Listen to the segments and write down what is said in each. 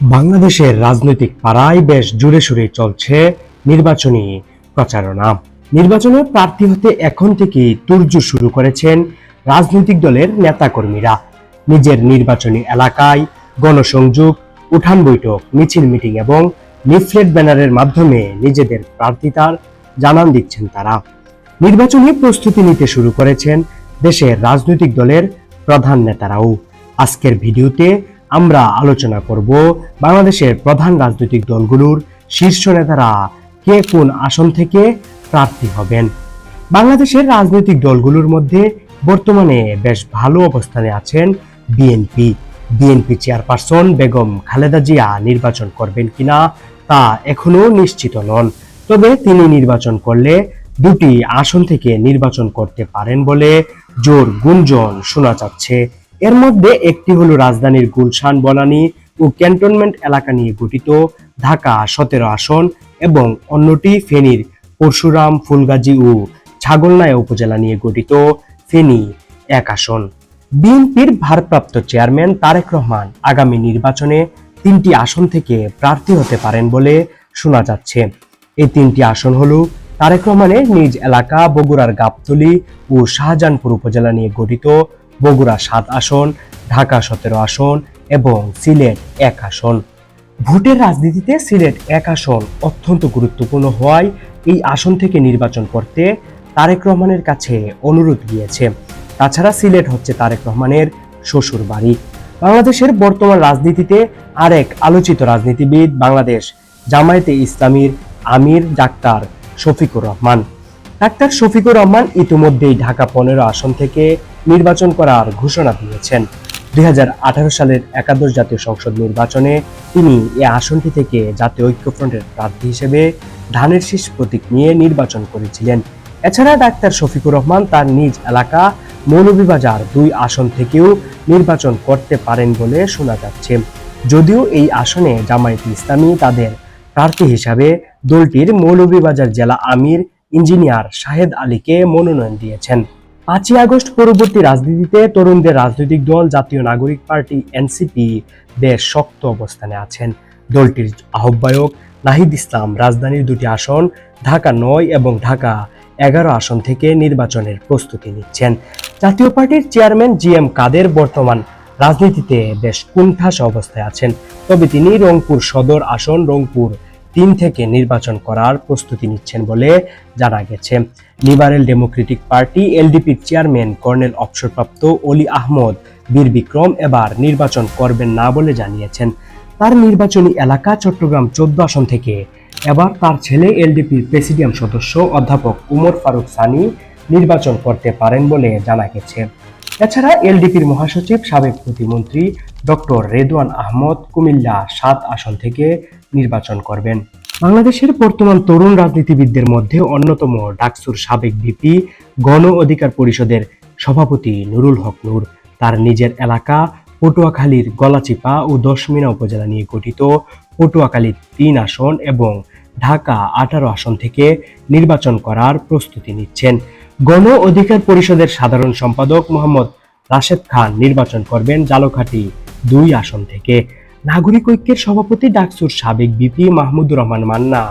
বাংলাদেশের রাজনৈতিক পাড়ায় বেশ জোরে সোরে চলছে নির্বাচনী প্রচারণা। নির্বাচনে প্রার্থী হতে এখন থেকেই তুর্য শুরু করেছেন রাজনৈতিক দলের নেতাকর্মীরা। নিজের নির্বাচনী এলাকায় গণসংযোগ, উঠান বৈঠক, মিছিল মিটিং এবং লিফলেট ব্যানারের মাধ্যমে নিজেদের প্রার্থিতার জানান দিচ্ছেন তারা। নির্বাচনী প্রস্তুতি নিতে শুরু করেছেন দেশের রাজনৈতিক দলের প্রধান নেতারাও। আজকের ভিডিওতে আমরা আলোচনা করব বাংলাদেশের প্রধান রাজনৈতিক দলগুলোর শীর্ষ নেতারা কে কোন আসন থেকে প্রার্থী হবেন। বাংলাদেশের রাজনৈতিক দলগুলোর মধ্যে বর্তমানে বেশ ভালো অবস্থানে আছেন BNP. BNP chairperson Begum Khaleda Zia নির্বাচন করবেন কিনা তা এখনও নিশ্চিত নন। তবে তিনি নির্বাচন করলে দুটি আসন থেকে নির্বাচন করতে পারেন বলে জোর গুঞ্জন শোনা যাচ্ছে। এর মধ্যে একটি হলো রাজধানীর গুলশান, বনানী ও ক্যান্টনমেন্ট এলাকা নিয়ে গঠিত ঢাকা সতেরো আসন এবং অন্যটি ফেনীর পরশুরাম, ফুলগাজী ও ছাগলনাইয়া উপজেলা নিয়ে গঠিত ফেনী এক আসন। বিএনপির ভারপ্রাপ্ত চেয়ারম্যান তারেক রহমান আগামী নির্বাচনে তিনটি আসন থেকে প্রার্থী হতে পারেন বলে শোনা যাচ্ছে। এই তিনটি আসন হলো তারেক রহমানের নিজ এলাকা, বগুড়ার গাবতলী ও শাহজাহানপুর উপজেলা নিয়ে গঠিত বগুড়া সাত আসন, ঢাকা সতেরো আসন এবং সিলেট এক আসন। ভোটের রাজনীতিতে সিলেট এক আসন অত্যন্ত গুরুত্বপূর্ণ হওয়ায় এই আসন থেকে নির্বাচন করতে তারেক রহমানের কাছে অনুরোধ গিয়েছে। তাছাড়া সিলেট হচ্ছে তারেক রহমানের শ্বশুর বাড়ি বাংলাদেশের বর্তমান রাজনীতিতে আরেক আলোচিত রাজনীতিবিদ বাংলাদেশ, জামায়াতে ইসলামীর আমির ডাক্তার শফিকুর রহমান। ডাক্তার শফিকুর রহমান ইতিমধ্যেই ঢাকা পনেরো আসন থেকে নির্বাচন করার ঘোষণা দিয়েছেন। দুই হাজার আঠারো সালের একাদশ জাতীয় সংসদ নির্বাচনে তিনি এ আসনটি থেকে জাতীয় ঐক্যফ্রন্টের প্রার্থী হিসেবে ধানের শীষ প্রতীক নিয়ে নির্বাচন করেছিলেন। এছাড়া ডাক্তার শফিকুর রহমান তার নিজ এলাকা মৌলভীবাজার দুই আসন থেকেও নির্বাচন করতে পারেন বলে শোনা যাচ্ছে। যদিও এই আসনে জামায়াতে ইসলামী তাদের প্রার্থী হিসাবে দলটির মৌলভীবাজার জেলা আমির ইঞ্জিনিয়ার শাহেদ আলীকে মনোনয়ন দিয়েছেন। পাঁচই আগস্ট পরবর্তী রাজনীতিতে তরুণদের রাজনৈতিক দল, জাতীয় নাগরিক পার্টি, এনসিপি বেশ শক্ত অবস্থানে আছেন। দলটির আহ্বায়ক নাহিদ ইসলাম, রাজধানীর দুটি আসন, ঢাকা নয় এবং ঢাকা এগারো আসন থেকে নির্বাচনের প্রস্তুতি নিচ্ছেন। জাতীয় পার্টির চেয়ারম্যান জি এম কাদের বর্তমান রাজনীতিতে বেশ কুণ্ঠাস অবস্থায় আছেন। তবে তিনি রংপুর সদর আসন, রংপুর তিন থেকে নির্বাচন করার প্রস্তুতি নিচ্ছেন বলে জানা গেছে। লিবারেল ডেমোক্রেটিক পার্টি এলডিপির চেয়ারম্যান কর্নেল অবসরপ্রাপ্ত অলি আহমদ বীর বিক্রম এবার নির্বাচন করবেন না বলে জানিয়েছেন। তার নির্বাচনী এলাকা চট্টগ্রাম চোদ্দ আসন থেকে। এবার তার ছেলে এলডিপির প্রেসিডিয়াম সদস্য অধ্যাপক উমর ফারুক সানি নির্বাচন করতে পারেন বলে জানা গেছে। এছাড়া এলডিপির মহাসচিব, সাবেক প্রতিমন্ত্রী ডক্টর রেদওয়ান আহমদ কুমিল্লা সাত আসন থেকে নির্বাচন করবেন। বাংলাদেশের বর্তমান তরুণ রাজনীতিবিদদের মধ্যে অন্যতম ডাকসুর সাবেক ভিপি, গণ অধিকার পরিষদের সভাপতি নুরুল হক নূর। তার নিজের এলাকা পটুয়াখালীর গলাচিপা ও দশমিনা উপজেলা নিয়ে গঠিত পটুয়াখালীর তিন আসন এবং ঢাকা আঠারো আসন থেকে নির্বাচন করার প্রস্তুতি নিচ্ছেন। গণ অধিকার পরিষদের সাধারণ সম্পাদক মোহাম্মদ রাশেদ খান নির্বাচন করবেন জালকাঠি দুই আসন থেকে। নাগরিক ঐক্যের সভাপতি ডাকসুর সাবেক বিপি মাহমুদুর রহমান মান্না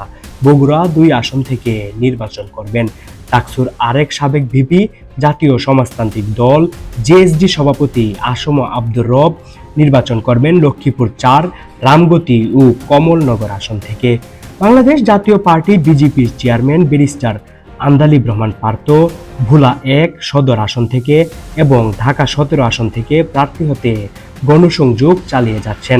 বগুড়া দুই আসন থেকে নির্বাচন করবেন। ডাকসুর আরেক সাবেক ভিপি জাতীয় সমাজতান্ত্রিক দল জেএসডি সভাপতি আসম আব্দুর রব নির্বাচন করবেন লক্ষ্মীপুর চার, রামগতি ও কমলনগর আসন থেকে। বাংলাদেশ জাতীয় পার্টি বিজেপির চেয়ারম্যান ব্যারিস্টার আন্দালি ব্রহ্মাণ পার্ত ভোলা এক, সদর আসন থেকে এবং ঢাকা সতেরো আসন থেকে প্রার্থী হতে গণসংযোগ চালিয়ে যাচ্ছেন।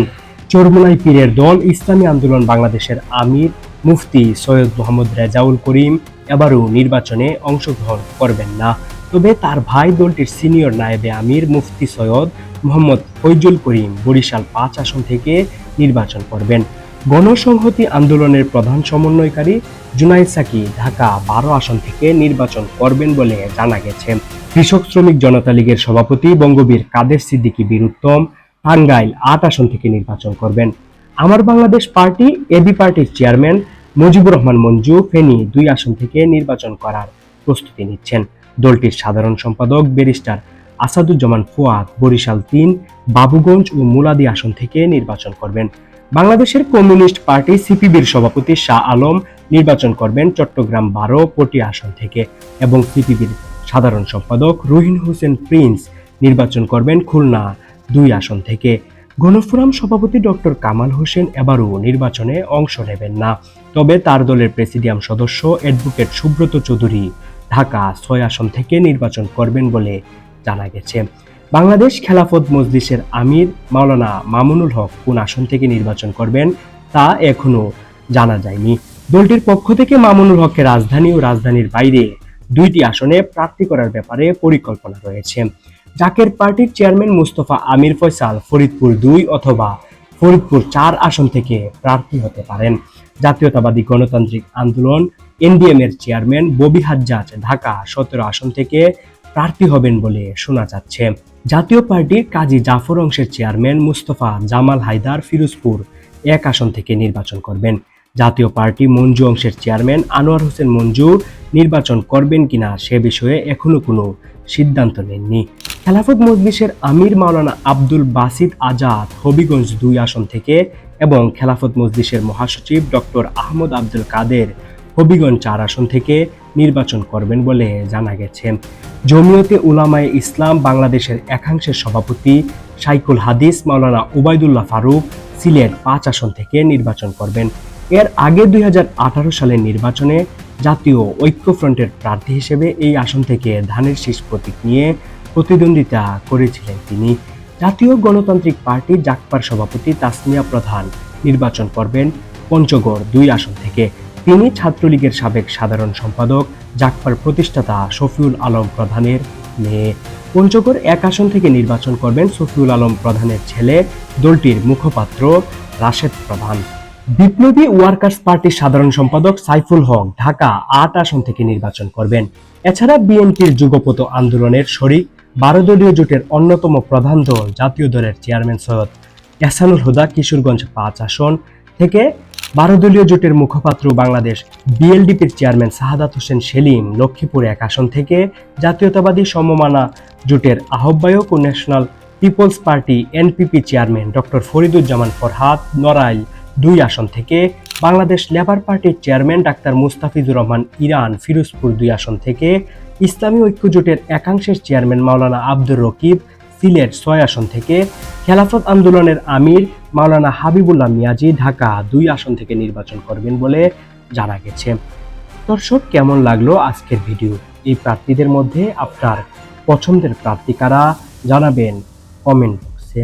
চরমোনাই পীরের দল ইসলামী আন্দোলন বাংলাদেশের আমির মুফতি সৈয়দ মোহাম্মদ রেজাউল করিম এবারও নির্বাচনে অংশগ্রহণ করবেন না। তবে তার ভাই দলটির সিনিয়র নায়েবে আমির মুফতি সৈয়দ মোহাম্মদ ফৈজুল করিম বরিশাল পাঁচ আসন থেকে নির্বাচন করবেন। গণসংহতি আন্দোলনের প্রধান সমন্বয়কারী জুনাইদ সাকি ঢাকা বারো আসন থেকে নির্বাচন করবেন বলে জানা গেছে। কৃষক শ্রমিক জনতা লীগের সভাপতি বঙ্গবীর কাদের সিদ্দিকী বীর উত্তম টাঙ্গাইল আট আসন থেকে নির্বাচন করবেন। আমার বাংলাদেশ পার্টি এবি পার্টির চেয়ারম্যান মুজিবুর রহমান মঞ্জু ফেনী দুই আসন থেকে নির্বাচন করার প্রস্তুতি নিচ্ছেন। দলটির সাধারণ সম্পাদক ব্যারিস্টার আসাদুজ্জামান ফুয়াদ বরিশাল তিন, বাবুগঞ্জ ও মুলাদি আসন থেকে নির্বাচন করবেন। বাংলাদেশের কমিউনিস্ট পার্টি সিপিবির সভাপতি শাহ আলম নির্বাচন করবেন চট্টগ্রাম বারো পটি আসন থেকে এবং সিপিবির সাধারণ সম্পাদক রুহিন হোসেন প্রিন্স নির্বাচন করবেন খুলনা দুই আসন থেকে। গণফোরাম সভাপতি ডক্টর কামাল হোসেন এবারও নির্বাচনে অংশ নেবেন না। তবে তার দলের প্রেসিডিয়াম সদস্য অ্যাডভোকেট সুব্রত চৌধুরী ঢাকা ছয় আসন থেকে নির্বাচন করবেন বলে জানা গেছে। বাংলাদেশ খেলাফত মজলিসের আমির মাওলানা মামুনুল হক কোন আসন থেকে নির্বাচন করবেন তা এখনও জানা যায়নি। দলটির পক্ষ থেকে মামুনুল হককে রাজধানী ও রাজধানীর বাইরে দুইটি আসনে প্রার্থী করার ব্যাপারে পরিকল্পনা রয়েছে। জাকের পার্টির চেয়ারম্যান মুস্তফা আমির ফয়সাল ফরিদপুর দুই অথবা ফরিদপুর চার আসন থেকে প্রার্থী হতে পারেন। জাতীয়তাবাদী গণতান্ত্রিক আন্দোলন, এনডিএম এর চেয়ারম্যান ববি হাজ্জাজ ঢাকা সতেরো আসন থেকে প্রার্থী হবেন বলে শোনা যাচ্ছে। জাতীয় পার্টির কাজী জাফর অংশের চেয়ারম্যান মুস্তফা জামাল হায়দার ফিরোজপুর এক আসন থেকে নির্বাচন করবেন। জাতীয় পার্টি মঞ্জু অংশের চেয়ারম্যান আনোয়ার হোসেন মঞ্জু নির্বাচন করবেন কিনা সে বিষয়ে এখনও কোনো সিদ্ধান্ত নেননি। খেলাফত মজলিসের আমির মাওলানা আব্দুল বাসিদ আজাদ হবিগঞ্জ দুই আসন থেকে এবং খেলাফত মজলিসের মহাসচিব ডক্টর আহমদ আব্দুল কাদের হবিগঞ্জ চার আসন থেকে নির্বাচন করবেন বলে জানা গেছে। জমিয়তে উলামায়ে ইসলাম বাংলাদেশের একাংশের সভাপতি সাইকুল হাদিস, মাওলানা উবাইদুল্লাহ ফারুক সিলেট পাঁচ আসন থেকে নির্বাচন করবেন। এর আগে দুই হাজার আঠারো সালের নির্বাচনে জাতীয় ঐক্যফ্রন্টের প্রার্থী হিসেবে এই আসন থেকে ধানের শীষ প্রতীক নিয়ে প্রতিদ্বন্দ্বিতা করেছিলেন তিনি। জাতীয় গণতান্ত্রিক পার্টি জাকপার সভাপতি তাসমিয়া প্রধান নির্বাচন করবেন পঞ্চগড় দুই আসন থেকে। তিনি ছাত্রলীগের সাবেক সাধারণ সম্পাদক জাকপার প্রতিষ্ঠাতা শফিউল আলম প্রধানের মেয়ে। পঞ্চগড় এক আসন থেকে নির্বাচন করবেন শফিউল আলম প্রধানের ছেলে, দলটির মুখপাত্র রাশেদ প্রধান। বিপ্লবী ওয়ার্কার্স পার্টির সাধারণ সম্পাদক সাইফুল হক ঢাকা আট আসন থেকে নির্বাচন করবেন। এছাড়া বিএনপির যুগপত আন্দোলনের শরিক, বারো দলীয় জোটের অন্যতম প্রধান দল জাতীয় দলের চেয়ারম্যান সৈয়দ এহসানুল হুদা কিশোরগঞ্জ পাঁচ আসন থেকে বারো দলীয় জোটের মুখপাত্র বাংলাদেশ বিএলডিপির চেয়ারম্যান সাহাদাত হোসেন সেলিম লক্ষ্মীপুর এক আসন থেকে জাতীয়তাবাদী সমমানা জোটের আহ্বায়ক ও national people's party NPP chairman doctor Fariduzzaman Farhad Narail দুই আসন থেকে, বাংলাদেশ লেবার পার্টির চেয়ারম্যান ডাক্তার মুস্তাফিজুর রহমান ইরান ফিরোজপুর দুই আসন থেকে, ইসলামী ঐক্য জোটের একাংশের চেয়ারম্যান মাওলানা আব্দুর রকিব সিলেট ছয় আসন থেকে খেলাফত আন্দোলনের আমির মাওলানা হাবিবুল্লাহ মিয়াজি ঢাকা দুই আসন থেকে নির্বাচন করবেন বলে জানা গেছে। দর্শক, কেমন লাগল আজকের ভিডিও? এই প্রার্থীদের মধ্যে আপনার পছন্দের প্রার্থী কারা? জানাবেন কমেন্ট বক্সে।